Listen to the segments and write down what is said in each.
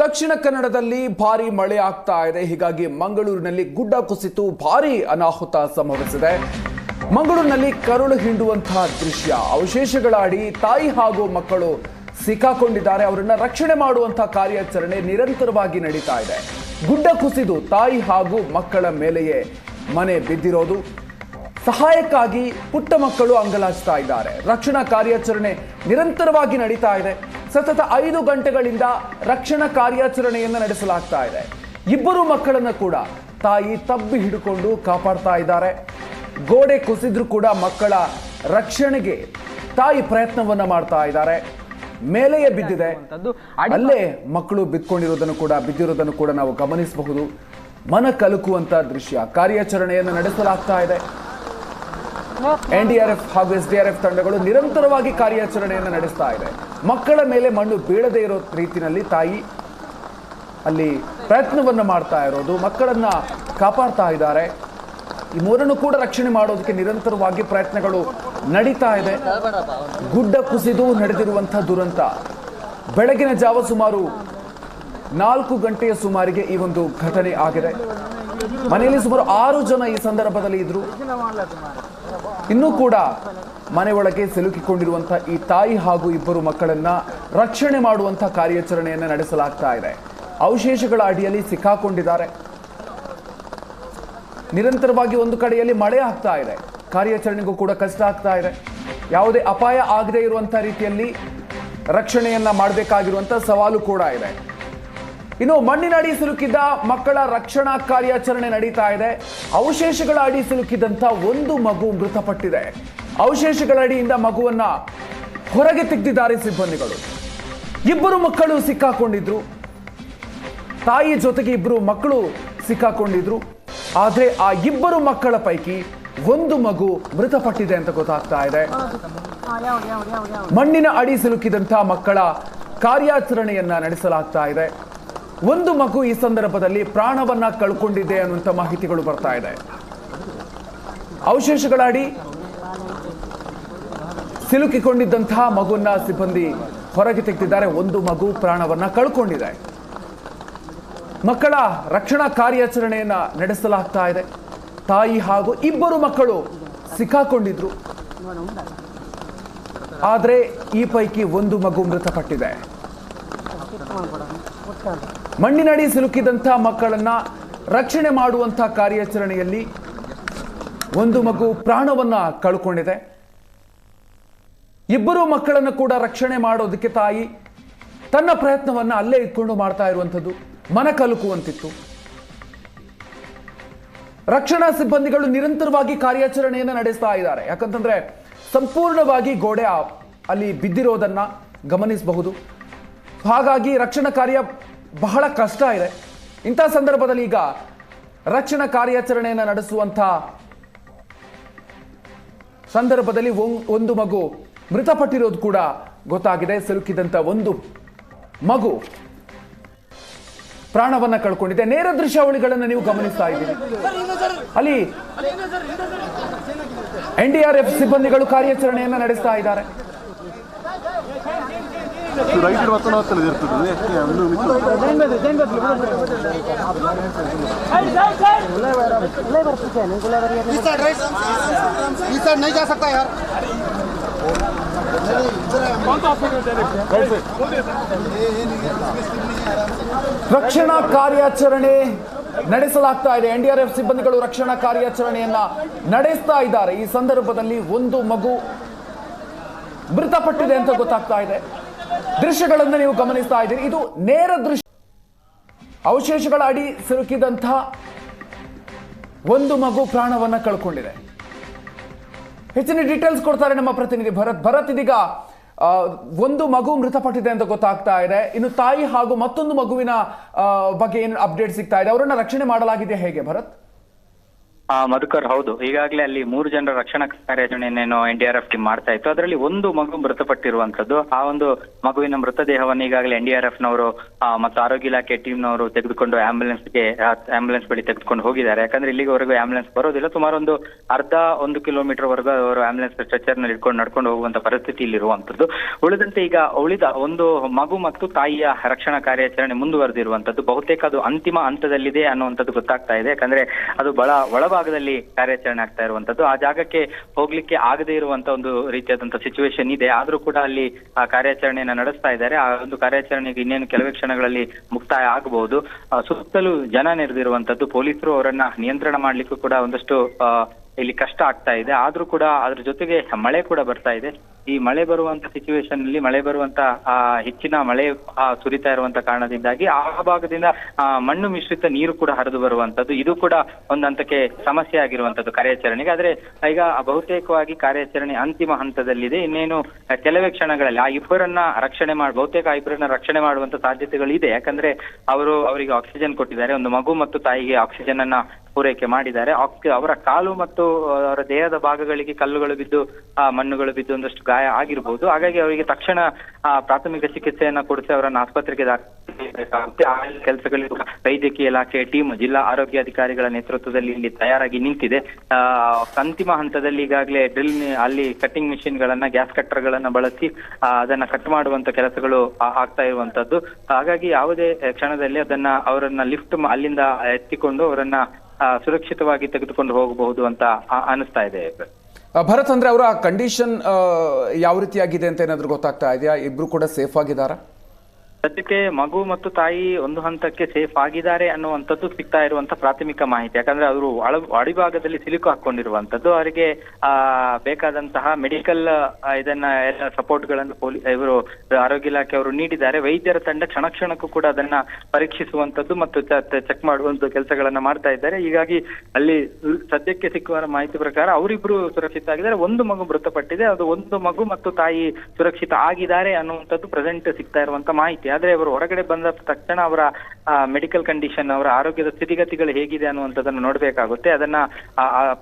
ದಕ್ಷಿಣ ಕನ್ನಡದಲ್ಲಿ ಭಾರಿ ಮಳೆ ಆಗ್ತಾ ಇದೆ. ಹೀಗಾಗಿ ಮಂಗಳೂರಿನಲ್ಲಿ ಗುಡ್ಡ ಕುಸಿತು ಭಾರಿ ಅನಾಹುತ ಸಂಭವಿಸಿದೆ. ಮಂಗಳೂರಿನಲ್ಲಿ ಕರುಳು ಹಿಂಡುವಂತಹ ದೃಶ್ಯ. ಅವಶೇಷಗಳ ಅಡಿ ತಾಯಿ ಹಾಗೂ ಮಕ್ಕಳು ಸಿಕ್ಕಾಕೊಂಡಿದ್ದಾರೆ. ಅವರನ್ನ ರಕ್ಷಣೆ ಮಾಡುವಂತಹ ಕಾರ್ಯಾಚರಣೆ ನಿರಂತರವಾಗಿ ನಡೀತಾ ಇದೆ. ಗುಡ್ಡ ಕುಸಿದು ತಾಯಿ ಹಾಗೂ ಮಕ್ಕಳ ಮೇಲೆಯೇ ಮನೆ ಬಿದ್ದಿರೋದು. ಸಹಾಯಕ್ಕಾಗಿ ಪುಟ್ಟ ಮಕ್ಕಳು ಅಂಗಲಾಚ್ತಾ ಇದ್ದಾರೆ. ರಕ್ಷಣಾ ಕಾರ್ಯಾಚರಣೆ ನಿರಂತರವಾಗಿ ನಡೀತಾ ಇದೆ. ಸತತ ಐದು ಗಂಟೆಗಳಿಂದ ರಕ್ಷಣಾ ಕಾರ್ಯಾಚರಣೆಯನ್ನು ನಡೆಸಲಾಗ್ತಾ ಇದೆ. ಇಬ್ಬರು ಮಕ್ಕಳನ್ನು ಕೂಡ ತಾಯಿ ತಬ್ಬಿ ಹಿಡ್ಕೊಂಡು ಕಾಪಾಡ್ತಾ ಇದ್ದಾರೆ. ಗೋಡೆ ಕುಸಿದ್ರು ಕೂಡ ಮಕ್ಕಳ ರಕ್ಷಣೆಗೆ ತಾಯಿ ಪ್ರಯತ್ನವನ್ನ ಮಾಡ್ತಾ ಇದ್ದಾರೆ. ಮೇಲೆಯೇ ಬಿದ್ದಿದೆ. ಅಲ್ಲೇ ಮಕ್ಕಳು ಬಿದ್ಕೊಂಡಿರೋದನ್ನು ಕೂಡ ಬಿದ್ದಿರೋದನ್ನು ಕೂಡ ನಾವು ಗಮನಿಸಬಹುದು. ಮನ ಕಲುಕುವಂತ ದೃಶ್ಯ ಕಾರ್ಯಾಚರಣೆಯನ್ನು ನಡೆಸಲಾಗ್ತಾ ಇದೆ. ಎನ್ಡಿಆರ್ಎಫ್ ಹಾಗೂ ಎಸ್ಡಿಆರ್ಎಫ್ ತಂಡಗಳು ನಿರಂತರವಾಗಿ ಕಾರ್ಯಾಚರಣೆಯನ್ನು ನಡೆಸ್ತಾ ಇದೆ. ಮಕ್ಕಳ ಮೇಲೆ ಮಣ್ಣು ಬೀಳದೇ ಇರೋ ರೀತಿಯಲ್ಲಿ ತಾಯಿ ಅಲ್ಲಿ ಪ್ರಯತ್ನವನ್ನು ಮಾಡ್ತಾ ಇರೋದು, ಮಕ್ಕಳನ್ನ ಕಾಪಾಡ್ತಾ ಇದ್ದಾರೆ. ಈ ಮೂರನ್ನು ಕೂಡ ರಕ್ಷಣೆ ಮಾಡೋದಕ್ಕೆ ನಿರಂತರವಾಗಿ ಪ್ರಯತ್ನಗಳು ನಡೀತಾ ಇದೆ. ಗುಡ್ಡ ಕುಸಿದು ನಡೆದಿರುವಂಥ ದುರಂತ. ಬೆಳಗಿನ ಜಾವ ಸುಮಾರು ನಾಲ್ಕು ಗಂಟೆಯ ಸುಮಾರಿಗೆ ಈ ಒಂದು ಘಟನೆ ಆಗಿದೆ. ಮನೆಯಲ್ಲಿ ಸುಮಾರು ಆರು ಜನ ಈ ಸಂದರ್ಭದಲ್ಲಿ ಇದ್ರು. ಇನ್ನೂ ಕೂಡ ಮನೆ ಒಳಗೆ ಸಿಲುಕಿಕೊಂಡಿರುವಂತಹ ಈ ತಾಯಿ ಹಾಗೂ ಇಬ್ಬರು ಮಕ್ಕಳನ್ನ ರಕ್ಷಣೆ ಮಾಡುವಂತಹ ಕಾರ್ಯಾಚರಣೆಯನ್ನು ನಡೆಸಲಾಗ್ತಾ ಇದೆ. ಅವಶೇಷಗಳ ಅಡಿಯಲ್ಲಿ ಸಿಕ್ಕಾಕೊಂಡಿದ್ದಾರೆ. ನಿರಂತರವಾಗಿ ಒಂದು ಕಡೆಯಲ್ಲಿ ಮಳೆ ಆಗ್ತಾ ಇದೆ. ಕಾರ್ಯಾಚರಣೆಗೂ ಕೂಡ ಕಷ್ಟ ಆಗ್ತಾ ಇದೆ. ಯಾವುದೇ ಅಪಾಯ ಆಗದೇ ಇರುವಂತಹ ರೀತಿಯಲ್ಲಿ ರಕ್ಷಣೆಯನ್ನ ಮಾಡಬೇಕಾಗಿರುವಂತ ಸವಾಲು ಕೂಡ ಇದೆ. ಇನ್ನು ಮಣ್ಣಿನ ಅಡಿ ಸಿಲುಕಿದ್ದ ಮಕ್ಕಳ ರಕ್ಷಣಾ ಕಾರ್ಯಾಚರಣೆ ನಡೀತಾ ಇದೆ. ಅವಶೇಷಗಳ ಅಡಿ ಸಿಲುಕಿದಂತ ಒಂದು ಮಗು ಮೃತಪಟ್ಟಿದೆ. ಅವಶೇಷಗಳ ಅಡಿಯಿಂದ ಮಗುವನ್ನ ಹೊರಗೆ ತೆಗೆದಿದ್ದಾರೆ ಸಿಬ್ಬಂದಿಗಳು. ಇಬ್ಬರು ಮಕ್ಕಳು ಸಿಕ್ಕಾಕೊಂಡಿದ್ರು. ತಾಯಿ ಜೊತೆಗೆ ಇಬ್ಬರು ಮಕ್ಕಳು ಸಿಕ್ಕಾಕೊಂಡಿದ್ರು. ಆದ್ರೆ ಆ ಇಬ್ಬರು ಮಕ್ಕಳ ಪೈಕಿ ಒಂದು ಮಗು ಮೃತಪಟ್ಟಿದೆ ಅಂತ ಗೊತ್ತಾಗ್ತಾ ಇದೆ. ಮಣ್ಣಿನ ಅಡಿ ಸಿಲುಕಿದಂತಹ ಮಕ್ಕಳ ಕಾರ್ಯಾಚರಣೆಯನ್ನ ನಡೆಸಲಾಗ್ತಾ ಇದೆ. ಒಂದು ಮಗು ಈ ಸಂದರ್ಭದಲ್ಲಿ ಪ್ರಾಣವನ್ನ ಕಳ್ಕೊಂಡಿದೆ ಅನ್ನುವಂಥ ಮಾಹಿತಿಗಳು ಬರ್ತಾ ಇದೆ. ಅವಶೇಷಗಳಾಡಿ ಸಿಲುಕಿಕೊಂಡಿದ್ದಂತಹ ಮಗುವನ್ನ ಸಿಬ್ಬಂದಿ ಹೊರಗೆ ತೆಗೆದಿದ್ದಾರೆ. ಒಂದು ಮಗು ಪ್ರಾಣವನ್ನ ಕಳ್ಕೊಂಡಿದೆ. ಮಕ್ಕಳ ರಕ್ಷಣಾ ಕಾರ್ಯಾಚರಣೆಯನ್ನ ನಡೆಸಲಾಗ್ತಾ ಇದೆ. ತಾಯಿ ಹಾಗೂ ಇಬ್ಬರು ಮಕ್ಕಳು ಸಿಕ್ಕಾಕೊಂಡಿದ್ರು. ಆದ್ರೆ ಈ ಪೈಕಿ ಒಂದು ಮಗು ಮೃತಪಟ್ಟಿದೆ. ಮಣ್ಣಿನಡಿ ಸಿಲುಕಿದಂಥ ಮಕ್ಕಳನ್ನ ರಕ್ಷಣೆ ಮಾಡುವಂಥ ಕಾರ್ಯಾಚರಣೆಯಲ್ಲಿ ಒಂದು ಮಗು ಪ್ರಾಣವನ್ನ ಕಳ್ಕೊಂಡಿದೆ. ಇಬ್ಬರು ಮಕ್ಕಳನ್ನು ಕೂಡ ರಕ್ಷಣೆ ಮಾಡೋದಕ್ಕೆ ತಾಯಿ ತನ್ನ ಪ್ರಯತ್ನವನ್ನ ಅಲ್ಲೇ ಇಟ್ಕೊಂಡು ಮಾಡ್ತಾ ಇರುವಂಥದ್ದು ಮನ ಕಲುಕುವಂತಿತ್ತು. ರಕ್ಷಣಾ ಸಿಬ್ಬಂದಿಗಳು ನಿರಂತರವಾಗಿ ಕಾರ್ಯಾಚರಣೆಯನ್ನು ನಡೆಸ್ತಾ ಇದ್ದಾರೆ. ಯಾಕಂತಂದ್ರೆ ಸಂಪೂರ್ಣವಾಗಿ ಗೋಡೆ ಅಲ್ಲಿ ಬಿದ್ದಿರೋದನ್ನ ಗಮನಿಸಬಹುದು. ಹಾಗಾಗಿ ರಕ್ಷಣಾ ಕಾರ್ಯ ಬಹಳ ಕಷ್ಟ ಇದೆ. ಇಂಥ ಸಂದರ್ಭದಲ್ಲಿ ಈಗ ರಕ್ಷಣಾ ಕಾರ್ಯಾಚರಣೆಯನ್ನು ನಡೆಸುವಂಥ ಸಂದರ್ಭದಲ್ಲಿ ಒಂದು ಮಗು ಮೃತಪಟ್ಟಿರೋದು ಕೂಡ ಗೊತ್ತಾಗಿದೆ. ಸಿಲುಕಿದಂಥ ಒಂದು ಮಗು ಪ್ರಾಣವನ್ನ ಕಳ್ಕೊಂಡಿದೆ. ನೇರ ದೃಶ್ಯಾವಳಿಗಳನ್ನು ನೀವು ಗಮನಿಸ್ತಾ ಇದ್ದೀರಿ. ಅಲ್ಲಿ ಎನ್ ಡಿ ಆರ್ ಎಫ್ ಸಿಬ್ಬಂದಿಗಳು ಕಾರ್ಯಾಚರಣೆಯನ್ನ ನಡೆಸ್ತಾ ಇದ್ದಾರೆ. ರೈಟ್ ಮಾತ್ರ ಹೋಗ್ತಲ್ಲ ಇರ್ತದೆ ಎಷ್ಟು ಒಂದು ನಿಂತು इस साइड राइट इस साइड नहीं जा सकता यार ರಕ್ಷಣಾ ಕಾರ್ಯಾಚರಣೆ ನಡೆಸಲಾಗ್ತಾ ಇದೆ ಎನ್ ಡಿ ಆರ್ ಎಫ್ ಸಿಬ್ಬಂದಿಗಳು ರಕ್ಷಣಾ ಕಾರ್ಯಾಚರಣೆಯನ್ನ ನಡೆಸ್ತಾ ಇದ್ದಾರೆ ಈ ಸಂದರ್ಭದಲ್ಲಿ ಒಂದು ಮಗು ಮೃತಪಟ್ಟಿದೆ ಅಂತ ಗೊತ್ತಾಗ್ತಾ ಇದೆ ದೃಶ್ಯಗಳನ್ನು ನೀವು ಗಮನಿಸ್ತಾ ಇದ್ದೀರಿ. ಇದು ನೇರ ದೃಶ್ಯ. ಅವಶೇಷಗಳ ಅಡಿ ಸಿಲುಕಿದಂಥ ಒಂದು ಮಗು ಪ್ರಾಣವನ್ನ ಕಳ್ಕೊಂಡಿದೆ. ಹೆಚ್ಚಿನ ಡೀಟೇಲ್ಸ್ ಕೊಡ್ತಾರೆ ನಮ್ಮ ಪ್ರತಿನಿಧಿ ಭರತ್. ಭರತ್ ಇದೀಗ ಒಂದು ಮಗು ಮೃತಪಟ್ಟಿದೆ ಅಂತ ಗೊತ್ತಾಗ್ತಾ ಇದೆ. ಇನ್ನು ತಾಯಿ ಹಾಗೂ ಮತ್ತೊಂದು ಮಗುವಿನ ಬಗ್ಗೆ ಏನು ಅಪ್ಡೇಟ್ ಸಿಗ್ತಾ ಇದೆ? ಅವರನ್ನ ರಕ್ಷಣೆ ಮಾಡಲಾಗಿದೆ ಹೇಗೆ ಭರತ್? ಆ, ಮಧುಕರ್ ಹೌದು. ಈಗಾಗಲೇ ಅಲ್ಲಿ ಮೂರು ಜನರ ರಕ್ಷಣಾ ಕಾರ್ಯಾಚರಣೆಯನ್ನು N D R F team ಮಾಡ್ತಾ ಇತ್ತು. ಅದರಲ್ಲಿ ಒಂದು ಮಗು ಮೃತಪಟ್ಟಿರುವಂತದ್ದು ಆ ಒಂದು ಮಗುವಿನ ಮೃತದೇಹವನ್ನು ಈಗಾಗಲೇ ಎನ್ ಡಿ ಆರ್ ಎಫ್ ನವರು ಮತ್ತು ಆರೋಗ್ಯ ಇಲಾಖೆ ಟೀಮ್ನವರು ತೆಗೆದುಕೊಂಡು ಆಂಬ್ಯುಲೆನ್ಸ್ಗೆ ಆಂಬ್ಯುಲೆನ್ಸ್ ಬಳಿ ತೆಗೆದುಕೊಂಡು ಹೋಗಿದ್ದಾರೆ. ಯಾಕಂದ್ರೆ ಇಲ್ಲಿಗೆವರೆಗೂ ಆಂಬ್ಯುಲೆನ್ಸ್ ಬರೋದಿಲ್ಲ. ಸುಮಾರು ಒಂದು ಅರ್ಧ, ಒಂದು ಕಿಲೋಮೀಟರ್ ವರೆಗೂ ಅವರು ಆಂಬ್ಯುಲೆನ್ಸ್ ಸ್ಟ್ರೆಚರ್ನಲ್ಲಿ ಇಟ್ಕೊಂಡು ನಡ್ಕೊಂಡು ಹೋಗುವಂತ ಪರಿಸ್ಥಿತಿ ಇಲ್ಲಿರುವಂತದ್ದು ಉಳಿದಂತೆ ಈಗ ಉಳಿದ ಒಂದು ಮಗು ಮತ್ತು ತಾಯಿಯ ರಕ್ಷಣಾ ಕಾರ್ಯಾಚರಣೆ ಮುಂದುವರೆದಿರುವಂತದ್ದು ಬಹುತೇಕ ಅದು ಅಂತಿಮ ಹಂತದಲ್ಲಿದೆ ಅನ್ನುವಂಥದ್ದು ಗೊತ್ತಾಗ್ತಾ ಇದೆ. ಯಾಕಂದ್ರೆ ಅದು ಬಹಳ ಒಳಭಾಗದಲ್ಲಿ ಕಾರ್ಯಾಚರಣೆ ಆಗ್ತಾ ಇರುವಂತದ್ದು. ಆ ಜಾಗಕ್ಕೆ ಹೋಗ್ಲಿಕ್ಕೆ ಆಗದೆ ಇರುವಂತ ಒಂದು ರೀತಿಯಾದಂತಹ ಸಿಚುವೇಶನ್ ಇದೆ. ಆದ್ರೂ ಕೂಡ ಅಲ್ಲಿ, ಆ, ಕಾರ್ಯಾಚರಣೆಯನ್ನ ನಡೆಸ್ತಾ ಇದ್ದಾರೆ. ಆ ಒಂದು ಕಾರ್ಯಾಚರಣೆಗೆ ಇನ್ನೇನು ಕೆಲವೇ ಕ್ಷಣಗಳಲ್ಲಿ ಮುಕ್ತಾಯ ಆಗಬಹುದು ಸುತ್ತಲೂ ಜನ ನೆರೆದಿರುವಂತದ್ದು. ಪೊಲೀಸರು ಅವರನ್ನ ನಿಯಂತ್ರಣ ಮಾಡ್ಲಿಕ್ಕೂ ಕೂಡ ಒಂದಷ್ಟು ಇಲ್ಲಿ ಕಷ್ಟ ಆಗ್ತಾ ಇದೆ. ಆದ್ರೂ ಕೂಡ ಅದ್ರ ಜೊತೆಗೆ ಮಳೆ ಕೂಡ ಬರ್ತಾ ಇದೆ. ಈ ಮಳೆ ಬರುವಂತ ಸಿಚುವೇಶನ್ ಅಲ್ಲಿ ಮಳೆ ಬರುವಂತ ಹೆಚ್ಚಿನ ಮಳೆ ಸುರಿತಾ ಇರುವಂತ ಕಾರಣದಿಂದಾಗಿ ಆ ಭಾಗದಿಂದ ಮಣ್ಣು ಮಿಶ್ರಿತ ನೀರು ಕೂಡ ಹರಿದು ಬರುವಂತದ್ದು. ಇದು ಕೂಡ ಒಂದಂತಕ್ಕೆ ಸಮಸ್ಯೆ ಆಗಿರುವಂತದ್ದು ಕಾರ್ಯಾಚರಣೆಗೆ. ಆದ್ರೆ ಈಗ ಬಹುತೇಕವಾಗಿ ಕಾರ್ಯಾಚರಣೆ ಅಂತಿಮ ಹಂತದಲ್ಲಿದೆ. ಇನ್ನೇನು ಕೆಲವೇ ಕ್ಷಣಗಳಲ್ಲಿ ಆ ಇಬ್ಬರನ್ನ ರಕ್ಷಣೆ ಮಾಡಿ, ಬಹುತೇಕ ಆ ಇಬ್ಬರನ್ನ ರಕ್ಷಣೆ ಮಾಡುವಂತ ಸಾಧ್ಯತೆಗಳು ಇದೆ. ಯಾಕಂದ್ರೆ ಅವರು ಅವರಿಗೆ ಆಕ್ಸಿಜನ್ ಕೊಟ್ಟಿದ್ದಾರೆ. ಒಂದು ಮಗು ಮತ್ತು ತಾಯಿಗೆ ಆಕ್ಸಿಜನ್ ಅನ್ನ ಪೂರೈಕೆ ಮಾಡಿದ್ದಾರೆ. ಅವರ ಕಾಲು ಮತ್ತು ಅವರ ದೇಹದ ಭಾಗಗಳಿಗೆ ಕಲ್ಲುಗಳು ಬಿದ್ದು ಆ, ಮಣ್ಣುಗಳು ಬಿದ್ದು ಒಂದಷ್ಟು ಗಾಯ ಆಗಿರಬಹುದು ಹಾಗಾಗಿ ಅವರಿಗೆ ತಕ್ಷಣ ಪ್ರಾಥಮಿಕ ಚಿಕಿತ್ಸೆಯನ್ನ ಕೊಡಿಸಿ ಅವರನ್ನು ಆಸ್ಪತ್ರೆಗೆ ದಾಖಲಿಸಬೇಕಾಗುತ್ತೆ. ಆ ಕೆಲಸಗಳು ವೈದ್ಯಕೀಯ ಇಲಾಖೆ ಟೀಮ್ ಜಿಲ್ಲಾ ಆರೋಗ್ಯ ಅಧಿಕಾರಿಗಳ ನೇತೃತ್ವದಲ್ಲಿ ಇಲ್ಲಿ ತಯಾರಾಗಿ ನಿಂತಿದೆ. ಅಂತಿಮ ಹಂತದಲ್ಲಿ ಈಗಾಗಲೇ ಡ್ರಿಲ್ ಅಲ್ಲಿ ಕಟ್ಟಿಂಗ್ ಮಿಷಿನ್ ಗಳನ್ನ ಗ್ಯಾಸ್ ಕಟ್ಟರ್ ಗಳನ್ನ ಬಳಸಿ ಅದನ್ನ ಕಟ್ ಮಾಡುವಂತ ಕೆಲಸಗಳು ಆಗ್ತಾ ಇರುವಂತದ್ದು. ಹಾಗಾಗಿ ಯಾವುದೇ ಕ್ಷಣದಲ್ಲಿ ಅದನ್ನ ಅವರನ್ನ ಲಿಫ್ಟ್ ಅಲ್ಲಿಂದ ಎತ್ತಿಕೊಂಡು ಅವರನ್ನ ಸುರಕ್ಷಿತವಾಗಿ ತೆಗೆದುಕೊಂಡು ಹೋಗಬಹುದು ಅಂತ ಅನಿಸ್ತಾ ಇದೆ. ಭರತ್ ಅಂದ್ರೆ ಅವರ ಕಂಡೀಷನ್ ಯಾವ ರೀತಿಯಾಗಿದೆ ಅಂತ ಏನಾದ್ರು ಗೊತ್ತಾಗ್ತಾ ಇದೆಯಾ? ಇಬ್ರು ಕೂಡ ಸೇಫ್ ಆಗಿದ್ದಾರಾ? ಸದ್ಯಕ್ಕೆ ಮಗು ಮತ್ತು ತಾಯಿ ಒಂದು ಹಂತಕ್ಕೆ ಸೇಫ್ ಆಗಿದ್ದಾರೆ ಅನ್ನುವಂಥದ್ದು ಸಿಗ್ತಾ ಇರುವಂತ ಪ್ರಾಥಮಿಕ ಮಾಹಿತಿ. ಯಾಕಂದ್ರೆ ಅವರು ಅಳ, ಅಡಿಭಾಗದಲ್ಲಿ ಸಿಲುಕು ಹಾಕೊಂಡಿರುವಂತದ್ದು ಅವರಿಗೆ, ಆ, ಬೇಕಾದಂತಹ ಮೆಡಿಕಲ್ ಇದನ್ನ ಎಲ್ಲ ಸಪೋರ್ಟ್ಗಳನ್ನು ಪೊಲೀಸ್ ಇವರು, ಆರೋಗ್ಯ ಇಲಾಖೆ ಅವರು ನೀಡಿದ್ದಾರೆ. ವೈದ್ಯರ ತಂಡ ಕ್ಷಣ ಕ್ಷಣಕ್ಕೂ ಕೂಡ ಅದನ್ನ ಪರೀಕ್ಷಿಸುವಂತದ್ದು ಮತ್ತು ಚೆಕ್ ಮಾಡುವಂತ ಕೆಲಸಗಳನ್ನ ಮಾಡ್ತಾ ಇದ್ದಾರೆ. ಹೀಗಾಗಿ ಅಲ್ಲಿ ಸದ್ಯಕ್ಕೆ ಸಿಕ್ಕುವ ಮಾಹಿತಿ ಪ್ರಕಾರ ಅವರಿಬ್ರು ಸುರಕ್ಷಿತ ಆಗಿದ್ದಾರೆ. ಒಂದು ಮಗು ಮೃತಪಟ್ಟಿದೆ. ಅದು ಒಂದು ಮಗು ಮತ್ತು ತಾಯಿ ಸುರಕ್ಷಿತ ಆಗಿದ್ದಾರೆ ಅನ್ನುವಂಥದ್ದು ಪ್ರೆಸೆಂಟ್ ಸಿಗ್ತಾ ಇರುವಂತ ಮಾಹಿತಿ. ಆದ್ರೆ ಅವರು ಹೊರಗಡೆ ಬಂದ ತಕ್ಷಣ ಅವರ ಮೆಡಿಕಲ್ ಕಂಡೀಷನ್ ಅವರ ಆರೋಗ್ಯದ ಸ್ಥಿತಿಗತಿಗಳು ಹೇಗಿದೆ ಅನ್ನುವಂಥದ್ದನ್ನು ನೋಡ್ಬೇಕಾಗುತ್ತೆ. ಅದನ್ನ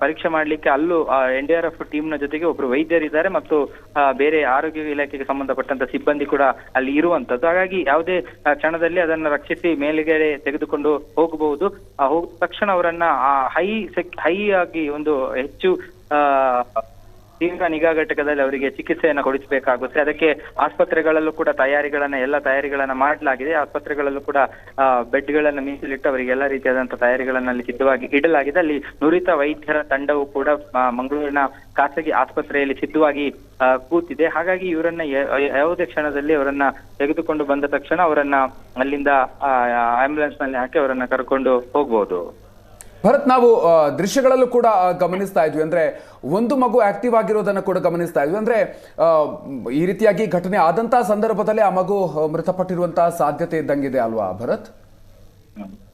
ಪರೀಕ್ಷೆ ಮಾಡ್ಲಿಕ್ಕೆ ಅಲ್ಲೂ ಎನ್ ಡಿ ಆರ್ ಎಫ್ ಟೀಮ್ನ ಜೊತೆಗೆ ಒಬ್ರು ವೈದ್ಯರಿದ್ದಾರೆ ಮತ್ತು ಬೇರೆ ಆರೋಗ್ಯ ಇಲಾಖೆಗೆ ಸಂಬಂಧಪಟ್ಟಂತ ಸಿಬ್ಬಂದಿ ಕೂಡ ಅಲ್ಲಿ ಇರುವಂತದ್ದು ಹಾಗಾಗಿ ಯಾವುದೇ ಕ್ಷಣದಲ್ಲಿ ಅದನ್ನ ರಕ್ಷಿಸಿ ಮೇಲುಗಡೆ ತೆಗೆದುಕೊಂಡು ಹೋಗಬಹುದು. ತಕ್ಷಣ ಅವರನ್ನ ಹೈ ಹೈ ಆಗಿ ಒಂದು ಹೆಚ್ಚು, ಆ ತೀವ್ರ ನಿಗಾ ಘಟಕದಲ್ಲಿ ಅವರಿಗೆ ಚಿಕಿತ್ಸೆಯನ್ನ ಕೊಡಿಸಬೇಕಾಗುತ್ತೆ. ಅದಕ್ಕೆ ಆಸ್ಪತ್ರೆಗಳಲ್ಲೂ ಕೂಡ ತಯಾರಿಗಳನ್ನ, ಎಲ್ಲ ತಯಾರಿಗಳನ್ನ ಮಾಡಲಾಗಿದೆ. ಆಸ್ಪತ್ರೆಗಳಲ್ಲೂ ಕೂಡ ಬೆಡ್ಗಳನ್ನ ಮೀಸಲಿಟ್ಟು ಅವರಿಗೆ ಎಲ್ಲ ರೀತಿಯಾದಂತಹ ತಯಾರಿಗಳನ್ನ ಅಲ್ಲಿ ಸಿದ್ಧವಾಗಿ ಇಡಲಾಗಿದೆ. ಅಲ್ಲಿ ನುರಿತ ವೈದ್ಯರ ತಂಡವು ಕೂಡ ಮಂಗಳೂರಿನ ಖಾಸಗಿ ಆಸ್ಪತ್ರೆಯಲ್ಲಿ ಸಿದ್ಧವಾಗಿ ಕೂತಿದೆ. ಹಾಗಾಗಿ ಇವರನ್ನ ಯಾವುದೇ ಕ್ಷಣದಲ್ಲಿ ಅವರನ್ನ ತೆಗೆದುಕೊಂಡು ಬಂದ ತಕ್ಷಣ ಅವರನ್ನ ಅಲ್ಲಿಂದ ಆಂಬ್ಯುಲೆನ್ಸ್ನಲ್ಲಿ ಹಾಕಿ ಅವರನ್ನ ಕರ್ಕೊಂಡು ಹೋಗ್ಬೋದು. ಭರತ್, ನಾವು ದೃಶ್ಯಗಳಲ್ಲೂ ಕೂಡ ಗಮನಿಸ್ತಾ ಇದ್ವಿ. ಅಂದ್ರೆ ಒಂದು ಮಗು ಆಕ್ಟಿವ್ ಆಗಿರೋದನ್ನ ಕೂಡ ಗಮನಿಸ್ತಾ ಇದ್ವಿ. ಅಂದ್ರೆ ಈ ರೀತಿಯಾಗಿ ಘಟನೆ ಆದಂತಹ ಸಂದರ್ಭದಲ್ಲಿ ಆ ಮಗು ಮೃತಪಟ್ಟಿರುವಂತಹ ಸಾಧ್ಯತೆ ಇದ್ದಂಗಿದೆ ಅಲ್ವಾ ಭರತ್?